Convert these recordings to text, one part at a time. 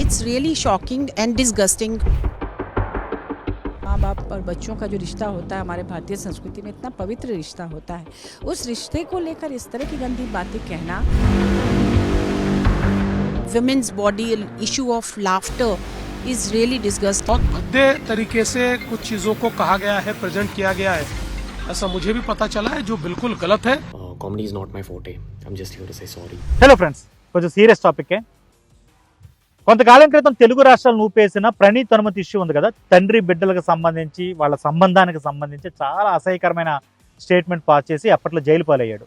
It's really shocking and disgusting माँ बाप और बच्चों का जो रिश्ता होता है हमारे भारतीय संस्कृति में इतना पवित्र रिश्ता होता है। उस रिश्ते को लेकर इस तरह की गंदी बातें कहना। Women's body issue of laughter is really disgust बहुत भद्दे तरीके से कुछ चीज़ों को कहा गया है प्रेजेंट किया गया है। ऐसा मुझे भी पता चला है जो बिल्कुल गलत है। Comedy is not my photo I am just here say sorry hello friends कुछ सीरियस टॉपिक है కొంతకాలం క్రితం తెలుగు రాష్ట్రాలను ఊపేసిన ప్రణీత్ అనుమతి ఇష్యూ ఉంది కదా. తండ్రి బిడ్డలకు సంబంధించి వాళ్ళ సంబంధానికి సంబంధించి చాలా అసహ్యకరమైన స్టేట్మెంట్ పాస్ చేసి అప్పట్లో జైలు పాలయ్యాడు.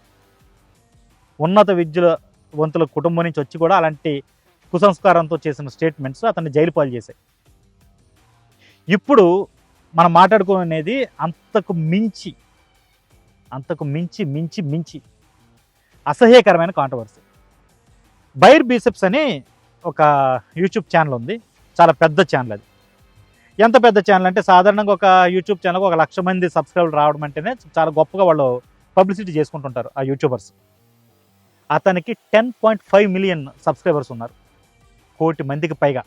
ఉన్నత విద్యుల వంతుల కుటుంబం నుంచి వచ్చి కూడా అలాంటి కుసంస్కారంతో చేసిన స్టేట్మెంట్స్ అతన్ని జైలు పాలు చేశాయి. ఇప్పుడు మనం మాట్లాడుకునేది అంతకు మించి అంతకు మించి మించి మించి అసహ్యకరమైన కాంట్రవర్సీ బైర్ బీసెప్స్ అని ఒక యూట్యూబ్ ఛానల్ ఉంది. చాలా పెద్ద ఛానల్ అది. ఎంత పెద్ద ఛానల్ అంటే సాధారణంగా ఒక యూట్యూబ్ ఛానల్ ఒక లక్ష మంది సబ్స్క్రైబర్ రావడం అంటేనే చాలా గొప్పగా వాళ్ళు పబ్లిసిటీ చేసుకుంటుంటారు ఆ యూట్యూబర్స్ అతనికి ten point five million subscribers ఉన్నారు. కోటి మందికి పైగా.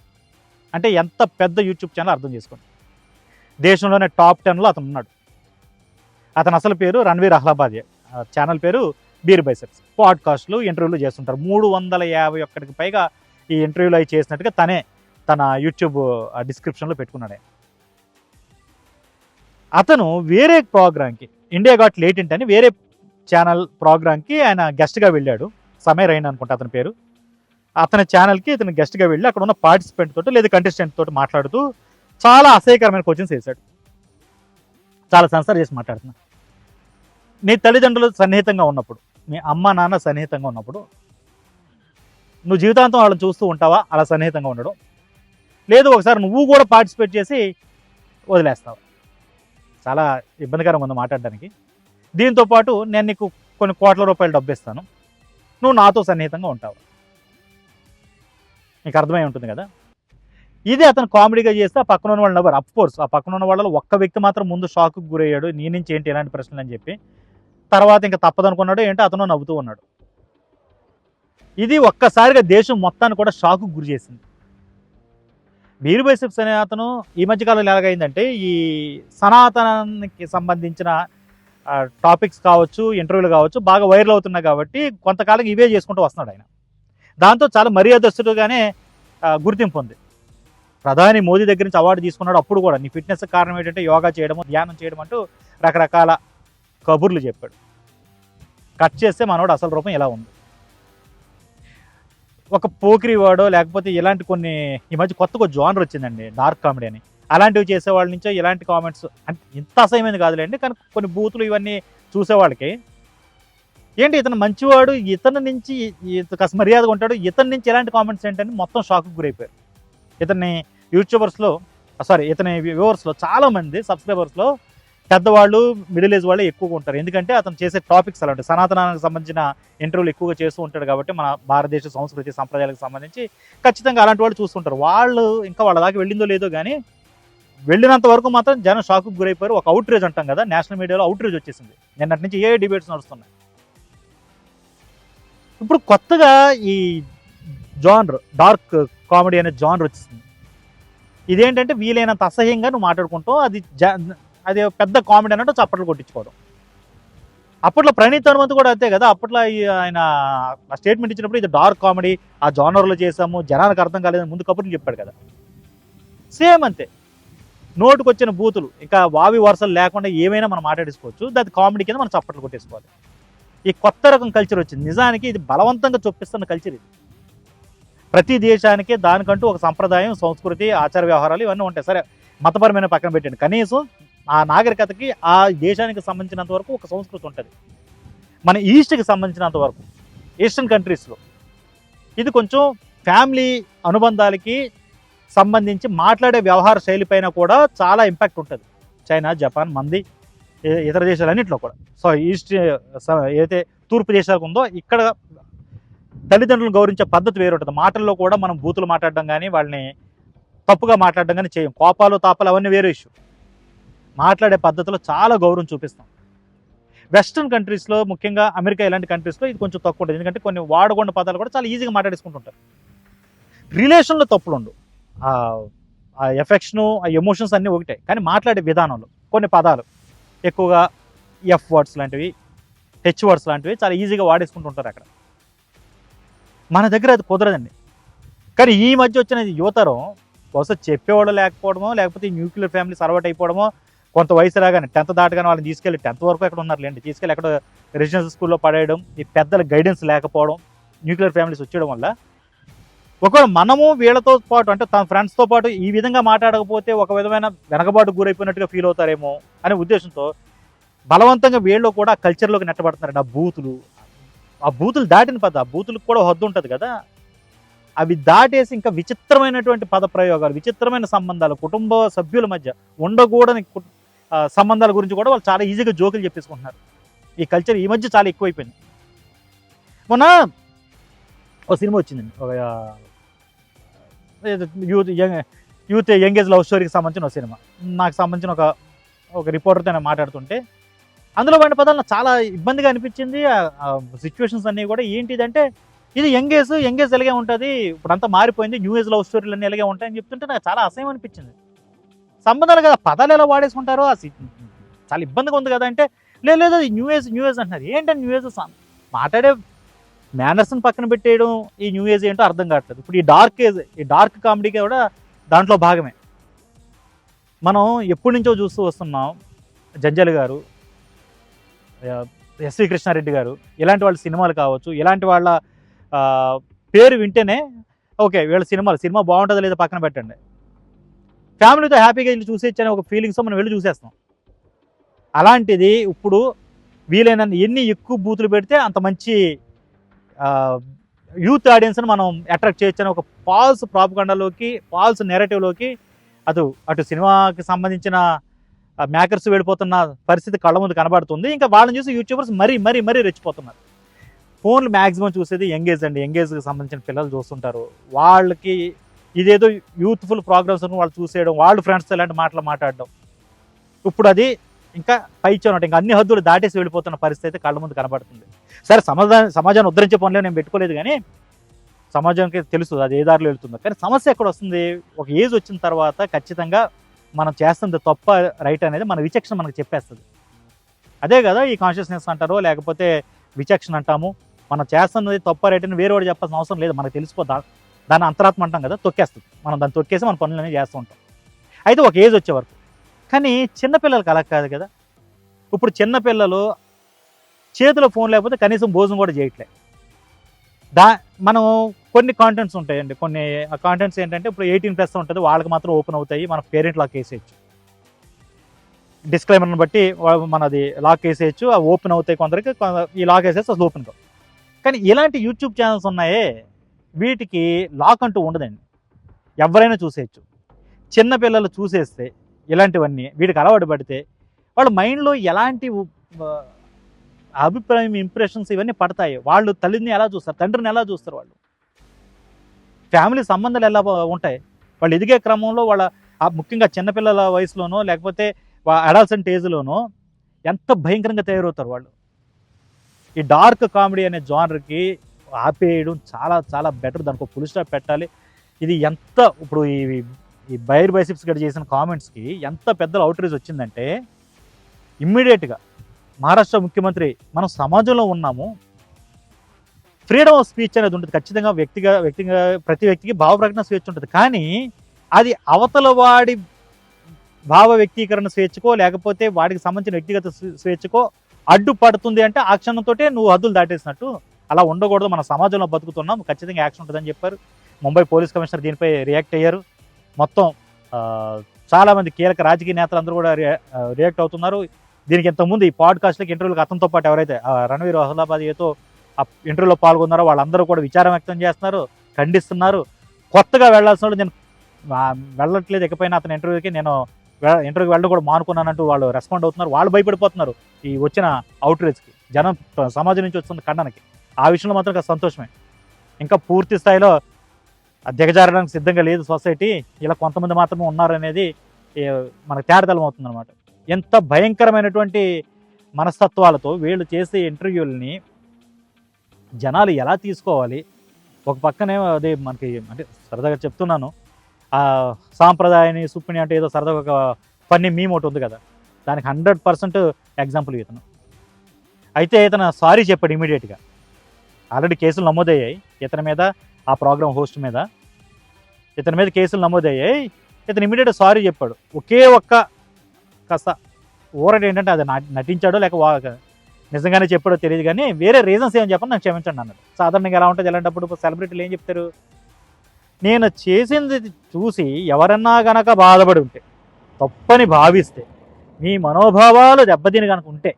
అంటే ఎంత పెద్ద యూట్యూబ్ ఛానల్ అర్థం చేసుకోండి. దేశంలోనే టాప్ టెన్లో అతను ఉన్నాడు. అతని అసలు పేరు రణవీర్ అహ్లాబాద్. ఛానల్ పేరు బీర్ బైసెప్స్ పాడ్కాస్ట్లు ఇంటర్వ్యూలు చేస్తుంటారు. మూడు వందల యాభై ఒక్కడికి పైగా ఈ ఇంటర్వ్యూలు అవి చేసినట్టుగా తనే తన యూట్యూబ్ డిస్క్రిప్షన్లో పెట్టుకున్నాడే. అతను వేరే ప్రోగ్రామ్కి ఇండియా గాట్ లేటెంట్ అని వేరే ఛానల్ ప్రోగ్రామ్కి ఆయన గెస్ట్గా వెళ్ళాడు. సమయ రైన్ అనుకుంటా అతని పేరు. అతని ఛానల్కి ఇతను గెస్ట్గా వెళ్ళి అక్కడ ఉన్న పార్టిసిపెంట్ తోటి లేదా కంటెస్టెంట్ తోటి మాట్లాడుతూ చాలా అసహ్యకరమైన క్వశ్చన్స్ వేశాడు చాలా సెన్సర్ చేసి మాట్లాడుతున్నా. నీ తల్లిదండ్రులు సన్నిహితంగా ఉన్నప్పుడు మీ అమ్మ నాన్న సన్నిహితంగా ఉన్నప్పుడు నువ్వు జీవితాంతం వాళ్ళని చూస్తూ ఉంటావా? అలా సన్నిహితంగా ఉండడం. లేదు ఒకసారి నువ్వు కూడా పార్టిసిపేట్ చేసి వదిలేస్తావు. చాలా ఇబ్బందికరంగా ఉంది మాట్లాడడానికి. దీంతో పాటు నేను నీకు కొన్ని కోట్ల రూపాయలు డబ్బు ఇస్తాను నువ్వు నాతో సన్నిహితంగా ఉంటావు. నీకు అర్థమై ఉంటుంది కదా? ఇదే అతను కామెడీగా చేస్తే ఆ పక్కన ఉన్న వాళ్ళు నవ్వరు. అఫ్ కోర్స్ ఆ పక్కన ఉన్న వాళ్ళలో ఒక్క వ్యక్తి మాత్రం ముందు షాక్కి గురయ్యాడు. నీ నుంచి ఏంటి ఎలాంటి ప్రశ్నలు అని చెప్పి. తర్వాత ఇంకా తప్పదనుకున్నాడు ఏంటో అతను నవ్వుతూ ఉన్నాడు. ఇది ఒక్కసారిగా దేశం మొత్తాన్ని కూడా షాకు గురి చేసింది. బీరు బైసెప్స్ అనే అతను ఈ మధ్యకాలంలో ఎలాగైందంటే ఈ సనాతనానికి సంబంధించిన టాపిక్స్ కావచ్చు ఇంటర్వ్యూలు కావచ్చు బాగా వైరల్ అవుతున్నాయి కాబట్టి కొంతకాలం ఇవే చేసుకుంటూ వస్తున్నాడు ఆయన. దాంతో చాలా మర్యాదస్తుడుగానే గుర్తింపు ఉంది. ప్రధాని మోదీ దగ్గర నుంచి అవార్డు తీసుకున్నాడు అప్పుడు కూడా. నీ ఫిట్నెస్ కారణం ఏంటంటే యోగా చేయడము ధ్యానం చేయడం అంటూ రకరకాల కబుర్లు చెప్పాడు. కట్ చేస్తే మనోడు అసలు రూపం ఎలా ఉంది. ఒక పోకిరి వాడో లేకపోతే ఇలాంటి కొన్ని ఈ మధ్య కొత్తగా జానర్ వచ్చిందండి డార్క్ కామెడీ అని. అలాంటివి చేసే వాళ్ళ నుంచో ఇలాంటి కామెంట్స్ అంటే ఇంత అసహ్యమైనది కాదులేండి కానీ కొన్ని బూతులు ఇవన్నీ చూసేవాళ్ళకి. ఏంటి ఇతను మంచివాడు ఇతని నుంచి ఇత- కాస్త మర్యాదగా ఉంటాడు ఇతని నుంచి ఎలాంటి కామెంట్స్ ఏంటని మొత్తం షాక్కి గురైపోయారు. ఇతన్ని యూట్యూబర్స్లో సారీ ఇతని వ్యూవర్స్లో చాలామంది సబ్స్క్రైబర్స్లో పెద్దవాళ్ళు మిడిల్ ఏజ్ వాళ్ళే ఎక్కువగా ఉంటారు. ఎందుకంటే అతను చేసే టాపిక్స్ అలాంటి సనాతనానికి సంబంధించిన ఇంటర్వ్యూలు ఎక్కువగా చేస్తూ ఉంటాడు కాబట్టి మన భారతదేశ సంస్కృతి సంప్రదాయాలకు సంబంధించి ఖచ్చితంగా అలాంటి వాళ్ళు చూస్తుంటారు. వాళ్ళు ఇంకా వాళ్ళ దాకా వెళ్ళిందో లేదో కానీ వెళ్ళినంత వరకు మాత్రం జనం షాక్కి గురైపోయారు. ఒక అవుట్రేజ్ అంటాం కదా నేషనల్ మీడియాలో అవుట్రేజ్ వచ్చేసింది. నిన్నటి నుంచి ఏ డిబేట్స్ నడుస్తున్నాయి? ఇప్పుడు కొత్తగా ఈ జాన్ర్ డార్క్ కామెడీ అనే జానర్ వచ్చేసింది. ఇదేంటంటే వీలైనంత అసహ్యంగా నువ్వు మాట్లాడుకుంటావు. అది జ అది పెద్ద కామెడీ అన్నట్టు చప్పట్లు కొట్టించుకోవడం. అప్పట్లో ప్రణీత్ హనుమంత్ కూడా అంతే కదా అప్పట్లో ఆయన ఆయన స్టేట్మెంట్ ఇచ్చినప్పుడు ఇది డార్క్ కామెడీ ఆ జానర్లో చేసాము జనానికి అర్థం కాలేదని ముందు కబుర్లు చెప్పాడు కదా. సేమ్ అంతే. నోటుకు వచ్చిన బూతులు ఇంకా వావి వరుసలు లేకుండా ఏమైనా మనం మాట్లాడేసుకోవచ్చు దాని కామెడీ కింద మనం చప్పట్లు కొట్టేసుకోవాలి. ఈ కొత్త రకం కల్చర్ వచ్చింది. నిజానికి ఇది బలవంతంగా చొప్పిస్తున్న కల్చర్ ఇది. ప్రతి దేశానికి దానికంటూ ఒక సంప్రదాయం సంస్కృతి ఆచార వ్యవహారాలు ఇవన్నీ ఉంటాయి. సరే మతపరమైన పక్కన పెట్టండి. కనీసం ఆ నాగరికతకి ఆ దేశానికి సంబంధించినంత వరకు ఒక సంస్కృతి ఉంటుంది. మన ఈస్ట్కి సంబంధించినంత వరకు ఈస్టర్న్ కంట్రీస్లో. ఇది కొంచెం ఫ్యామిలీ అనుబంధాలకి సంబంధించి మాట్లాడే వ్యవహార శైలి పైన కూడా చాలా ఇంపాక్ట్ ఉంటుంది. చైనా జపాన్ మంది ఇతర దేశాలన్నింటిలో కూడా. సో ఈస్ట్ స- ఏదైతే తూర్పు దేశాలకు ఉందో ఇక్కడ తల్లిదండ్రులను గౌరవించే పద్ధతి వేరు ఉంటుంది మాటల్లో కూడా మనం బూతులు మాట్లాడడం కానీ వాళ్ళని తప్పుగా మాట్లాడడం కానీ చేయం. కోపాలు తాపాలు అవన్నీ వేరే ఇష్యూ. మాట్లాడే పద్ధతిలో చాలా గౌరవం చూపిస్తాం. వెస్ట్రన్ కంట్రీస్లో ముఖ్యంగా అమెరికా ఇలాంటి కంట్రీస్లో ఇది కొంచెం తక్కువ ఉంటుంది. ఎందుకంటే కొన్ని వాడకుండా పదాలు కూడా చాలా ఈజీగా మాట్లాడేసుకుంటుంటారు. రిలేషన్లో తప్పులు ఉండు ఆ ఎఫెక్షను ఆ ఎమోషన్స్ అన్నీ ఒకటే. కానీ మాట్లాడే విధానంలో కొన్ని పదాలు ఎక్కువగా ఎఫ్ వర్డ్స్ లాంటివి హెచ్ వర్డ్స్ లాంటివి చాలా ఈజీగా వాడేసుకుంటుంటారు అక్కడ. మన దగ్గర అది కుదరదండి. కానీ ఈ మధ్య వచ్చిన యువతరం బహుశా చెప్పేవాళ్ళు లేకపోవడమో లేకపోతే న్యూక్లియర్ ఫ్యామిలీ అలవాటు అయిపోవడమో కొంత వయసు రాగానే టెన్త్ దాటగానే వాళ్ళని తీసుకెళ్ళి టెన్త్ వరకు ఎక్కడ ఉన్నారు లేండి? తీసుకెళ్ళి ఎక్కడ రెసిడెన్షియల్ స్కూల్లో పడేయడం ఈ పెద్దల గైడెన్స్ లేకపోవడం న్యూక్లియర్ ఫ్యామిలీస్ వచ్చేయడం వల్ల ఒకవేళ మనము వీళ్ళతో పాటు అంటే తన ఫ్రెండ్స్తో పాటు ఈ విధంగా మాట్లాడకపోతే ఒక విధమైన వెనకబాటు గురైపోయినట్టుగా ఫీల్ అవుతారేమో అనే ఉద్దేశంతో బలవంతంగా వీళ్ళు కూడా ఆ కల్చర్లోకి నెట్టబడుతున్నారండి ఆ బూతులు. ఆ బూతులు దాటిన పద ఆ బూతులకు కూడా హద్దు ఉంటుంది కదా. అవి దాటేసి ఇంకా విచిత్రమైనటువంటి పద ప్రయోగాలు విచిత్రమైన సంబంధాలు కుటుంబ సభ్యుల మధ్య ఉండకూడని సంబంధాల గురించి కూడా వాళ్ళు చాలా ఈజీగా జోకులు చెప్పేసుకుంటున్నారు. ఈ కల్చర్ ఈ మధ్య చాలా ఎక్కువైపోయింది. మొన్న ఒక సినిమా వచ్చిందండి. ఒక youth young youth young age love స్టోరీకి సంబంధించిన ఒక సినిమా. నాకు సంబంధించిన ఒక ఒక రిపోర్టర్తో నేను మాట్లాడుతుంటే అందులో వాడిన పదాలు నాకు చాలా ఇబ్బందిగా అనిపించింది. సిచ్యువేషన్స్ అన్నీ కూడా ఏంటిదంటే ఇది యంగేజ్ యంగేజ్ ఎలాగే ఉంటుంది ఇప్పుడు అంతా మారిపోయింది న్యూ ఏజ్ లవ్ స్టోరీలు అన్నీ ఎలాగే ఉంటాయని చెప్తుంటే నాకు చాలా అసహ్యం అనిపించింది. సంబంధాలు కదా పదాలు ఎలా వాడేసుకుంటారో ఆ చాలా ఇబ్బందిగా ఉంది కదా అంటే లేదు లేదు అది న్యూ ఏజ్ న్యూ ఏజ్ అంటున్నారు. ఏంటంటే న్యూ ఏజ్ మాట్లాడే మేనర్స్ని పక్కన పెట్టేయడం ఈ న్యూ ఏజ్ ఏంటో అర్థం కావట్లేదు. ఇప్పుడు ఈ డార్క్ ఏజ్ ఈ డార్క్ కామెడీకి కూడా దాంట్లో భాగమే. మనం ఎప్పటి నుంచో చూస్తూ వస్తున్నాం జంజల్ గారు ఎస్వి కృష్ణారెడ్డి గారు ఇలాంటి వాళ్ళ సినిమాలు కావచ్చు ఇలాంటి వాళ్ళ పేరు వింటేనే ఓకే వీళ్ళ సినిమాలు సినిమా బాగుంటుందో లేదో పక్కన పెట్టండి. ఫ్యామిలీతో హ్యాపీగా వెళ్ళి చూసేచ్చని ఒక ఫీలింగ్స్ మనం వెళ్ళి చూసేస్తాం. అలాంటిది ఇప్పుడు వీలైనంత ఎన్ని ఎక్కువ బూతులు పెడితే అంత మంచి యూత్ ఆడియన్స్ని మనం అట్రాక్ట్ చేయొచ్చు అని ఒక ఫాల్స్ ప్రాపగండలోకి ఫాల్స్ నెరేటివ్లోకి అటు అటు సినిమాకి సంబంధించిన మేకర్స్ వెళ్ళిపోతున్న పరిస్థితి కళ్ళ ముందు కనబడుతుంది. ఇంకా వాళ్ళని చూసి యూట్యూబర్స్ మరీ మరీ మరీ రెచ్చిపోతున్నారు. ఫోన్లు మ్యాక్సిమం చూసేది ఎంగేజ్ అండి. ఎంగేజ్కి సంబంధించిన పిల్లలు చూస్తుంటారు. వాళ్ళకి ఇదేదో యూత్ఫుల్ ప్రోగ్రామ్స్ వాళ్ళు చూసేయడం వాళ్ళు ఫ్రెండ్స్తో ఇలాంటి మాటలు మాట్లాడడం. ఇప్పుడు అది ఇంకా పైచ్చానట్టు ఇంకా అన్ని హద్దులు దాటేసి వెళ్ళిపోతున్న పరిస్థితి అయితే కళ్ళ ముందు కనబడుతుంది. సరే సమాజాన్ని సమాజాన్ని ఉద్ధరించే పనులే నేను పెట్టుకోలేదు కానీ సమాజానికి తెలుసు అది ఏ దారిలో వెళ్తుందో. కానీ సమస్య ఎక్కడ వస్తుంది? ఒక ఏజ్ వచ్చిన తర్వాత ఖచ్చితంగా మనం చేస్తుంది తప్ప రైట్ అనేది మన విచక్షణ మనకు చెప్పేస్తుంది. అదే కదా ఈ కాన్షియస్నెస్ అంటారో లేకపోతే విచక్షణ అంటాము? మనం చేస్తున్నది తప్ప రైట్ అని వేరే వాడు చెప్పాల్సిన అవసరం లేదు మనకు తెలిసిపోతా దాని అంతరాత్మ అంటాం కదా తొక్కేస్తుంది. మనం దాన్ని తొక్కేసి మన పనులన్నీ చేస్తూ ఉంటాం. అయితే ఒక ఏజ్ వచ్చే వరకు. కానీ చిన్నపిల్లలకి అలా కాదు కదా. ఇప్పుడు చిన్నపిల్లలు చేతిలో ఫోన్ లేకపోతే కనీసం భోజనం కూడా చేయట్లే. దా మనం కొన్ని కాంటెంట్స్ ఉంటాయండి. కొన్ని కాంటెంట్స్ ఏంటంటే ఇప్పుడు ఎయిటీన్ ప్లస్ ఉంటుంది వాళ్ళకి మాత్రం ఓపెన్ అవుతాయి మన పేరెంట్ లాక్ వేసేయచ్చు. డిస్క్లైమర్ని బట్టి మనది లాక్ వేసేయచ్చు ఓపెన్ అవుతాయి కొందరికి ఈ లాక్ వేసేస్తే అసలు ఓపెన్ కావు. కానీ ఇలాంటి యూట్యూబ్ ఛానల్స్ ఉన్నాయే వీటికి లాక్ అంటూ ఉండదండి. ఎవరైనా చూసేయచ్చు. చిన్నపిల్లలు చూసేస్తే ఇలాంటివన్నీ వీటికి అలవాటు పడితే వాళ్ళ మైండ్లో ఎలాంటి అభిప్రాయం ఇంప్రెషన్స్ ఇవన్నీ పడతాయి. వాళ్ళు తల్లిని ఎలా చూస్తారు తండ్రిని ఎలా చూస్తారు వాళ్ళు? ఫ్యామిలీ సంబంధాలు ఎలా ఉంటాయి? వాళ్ళు ఎదిగే క్రమంలో వాళ్ళ ముఖ్యంగా చిన్నపిల్లల వయసులోనో లేకపోతే అడాల్సెంట్ ఏజ్లోనో ఎంత భయంకరంగా తయారవుతారు వాళ్ళు? ఈ డార్క్ కామెడీ అనే జానర్కి ఆపేయడం చాలా చాలా బెటర్ దానికి ఒక ఫుల్ స్టాప్ పెట్టాలి. ఇది ఎంత ఇప్పుడు ఈ ఈ బైర్ బైసిప్స్ గడి చేసిన కామెంట్స్కి ఎంత పెద్ద అవుట్రీచ్ వచ్చిందంటే ఇమ్మీడియట్గా మహారాష్ట్ర ముఖ్యమంత్రి మనం సమాజంలో ఉన్నాము. ఫ్రీడమ్ ఆఫ్ స్పీచ్ అనేది ఉంటుంది. ఖచ్చితంగా వ్యక్తిగా వ్యక్తిగా ప్రతి వ్యక్తికి భావ ప్రకటన స్వేచ్ఛ ఉంటుంది. కానీ అది అవతల వాడి భావ వ్యక్తీకరణ స్వేచ్ఛకో లేకపోతే వాడికి సంబంధించిన వ్యక్తిగత స్వేచ్ఛకో అడ్డుపడుతుంది అంటే ఆ క్షణంతో నువ్వు హద్దులు దాటేసినట్టు అలా ఉండకూడదు. మన సమాజంలో బతుకుతున్నాం. ఖచ్చితంగా యాక్షన్ ఉంటుందని చెప్పారు. ముంబై పోలీస్ కమిషనర్ దీనిపై రియాక్ట్ అయ్యారు. మొత్తం చాలామంది కీలక రాజకీయ నేతలు అందరూ కూడా రియా- రియాక్ట్ అవుతున్నారు. దీనికి ఇంతకుముందు ఈ పాడ్కాస్ట్లకి ఇంటర్వ్యూలకు అతనితో పాటు ఎవరైతే రణవీర్ అహ్లాబాద్ ఏతో ఆ ఇంటర్వ్యూలో పాల్గొన్నారో వాళ్ళందరూ కూడా విచారం వ్యక్తం చేస్తున్నారు. ఖండిస్తున్నారు. కొత్తగా వెళ్ళాల్సిన వాళ్ళు నేను వెళ్ళట్లేదు. ఇకపోయినా అతని ఇంటర్వ్యూకి నేను ఇంటర్వ్యూకి వెళ్ళడం కూడా మానుకున్నానంటూ వాళ్ళు రెస్పాండ్ అవుతున్నారు. వాళ్ళు భయపడిపోతున్నారు ఈ వచ్చిన అవుట్ రీచ్కి జనం సమాజం నుంచి వస్తున్న ఖండనకి. ఆ విషయంలో మాత్రం సంతోషమే. ఇంకా పూర్తి స్థాయిలో దిగజారడానికి సిద్ధంగా లేదు సొసైటీ. ఇలా కొంతమంది మాత్రమే ఉన్నారనేది మనకు తేడతలం అవుతుంది అనమాట ఎంత భయంకరమైనటువంటి మనస్తత్వాలతో వీళ్ళు చేసే ఇంటర్వ్యూలని జనాలు ఎలా తీసుకోవాలి? ఒక పక్కనేమో అదే మనకి అంటే సరదాగా చెప్తున్నాను. సాంప్రదాయాన్ని సుప్పిని అంటే ఏదో సరదాగా ఒక ఫన్నీ మీమ్ ఒకటి ఉంది కదా. దానికి హండ్రెడ్ పర్సెంట్ ఎగ్జాంపుల్ ఇతను. అయితే ఇతను సారీ చెప్పాడు ఇమీడియట్గా. ఆల్రెడీ కేసులు నమోదయ్యాయి. ఇతని మీద ఆ ప్రోగ్రామ్ హోస్ట్ మీద. ఇతని మీద కేసులు నమోదయ్యాయి. ఇతను ఇమీడియట్ సారీ చెప్పాడు. ఒకే ఒక్క కాస్త ఊరట ఏంటంటే అది నటించాడో లేక నిజంగానే చెప్పాడో తెలియదు కానీ వేరే రీజన్స్ ఏం చెప్పని నాకు క్షమించండి అన్నాడు. సాధారణంగా ఎలా ఉంటుంది? ఎలాంటప్పుడు సెలబ్రిటీలు ఏం చెప్తారు? నేను చేసింది చూసి ఎవరన్నా గనక బాధపడి ఉంటే తప్పని భావిస్తే మీ మనోభావాలు దెబ్బతిని కనుక ఉంటే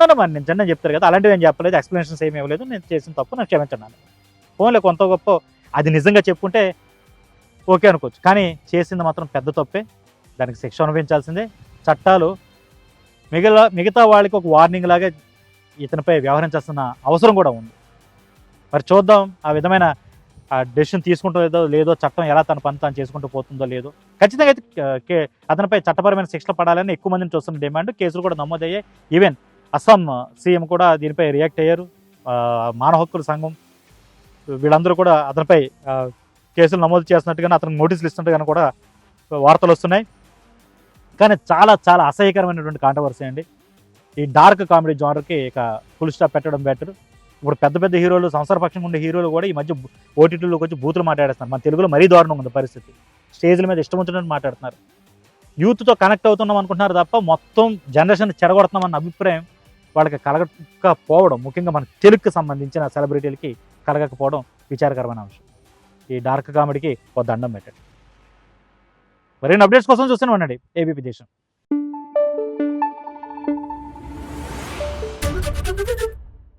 నన్ను మన్నించండి అని చెప్తారు కదా అలాంటివి ఏం చెప్పలేదు ఎక్స్ప్లెనేషన్స్ ఏమి ఇవ్వలేదు నేను చేసిన తప్పు నాకు క్షమించండి ఫోన్లో కొంత గొప్ప అది నిజంగా చెప్పుంటే ఓకే అనుకోవచ్చు కానీ చేసింది మాత్రం పెద్ద తప్పే. దానికి శిక్ష అనుభవించాల్సిందే. చట్టాలు మిగిలిన మిగతా వాళ్ళకి ఒక వార్నింగ్ లాగా ఇతనిపై వ్యవహరించాల్సిన అవసరం కూడా ఉంది. మరి చూద్దాం ఆ విధమైన ఆ డెసిషన్ తీసుకుంటుందో లేదో చట్టం ఎలా తన పని తాను చేసుకుంటూ పోతుందో లేదో. ఖచ్చితంగా అయితే కే- అతనిపై చట్టపరమైన శిక్షలు పడాలని ఎక్కువ మందిని చూస్తున్న డిమాండ్ కేసులు కూడా నమోదయ్యాయి. ఈవెన్ అస్సాం సీఎం కూడా దీనిపై రియాక్ట్ అయ్యారు. మానవ హక్కుల సంఘం వీళ్ళందరూ కూడా అతనిపై కేసులు నమోదు చేస్తున్నట్టుగానే అతనికి నోటీసులు ఇస్తున్నట్టుగానే కూడా వార్తలు వస్తున్నాయి. కానీ చాలా చాలా అసహ్యకరమైనటువంటి కాంట్రవర్సీ అండి. ఈ డార్క్ కామెడీ జానర్కి ఇక ఫుల్ స్టాప్ పెట్టడం బెటర్ ఇప్పుడు పెద్ద పెద్ద హీరోలు సంసారపక్షంగా ఉండే హీరోలు కూడా ఈ మధ్య ఓటీటీలోకి వచ్చి బూతులు మాట్లాడేస్తున్నారు. మన తెలుగులో మరీ దారుణంగా ఉంది పరిస్థితి. స్టేజ్ల మీద ఇష్టం వచ్చినట్టు మాట్లాడుతున్నారు. యూత్తో కనెక్ట్ అవుతున్నాం అనుకుంటున్నారు తప్ప మొత్తం జనరేషన్ చెడగొడుతున్నామన్న అభిప్రాయం వాళ్ళకి కలగకపోవడం ముఖ్యంగా మన తెలుగుకి సంబంధించిన సెలబ్రిటీలకి కలగకపోవడం విచారకరమైన అంశం. ఈ డార్క్ కామెడీకి ఒక దండం పెట్టండి. మరిన్ని అప్డేట్స్ కోసం చూస్తూనే ఉండండి. ఏబీపీ దేశం.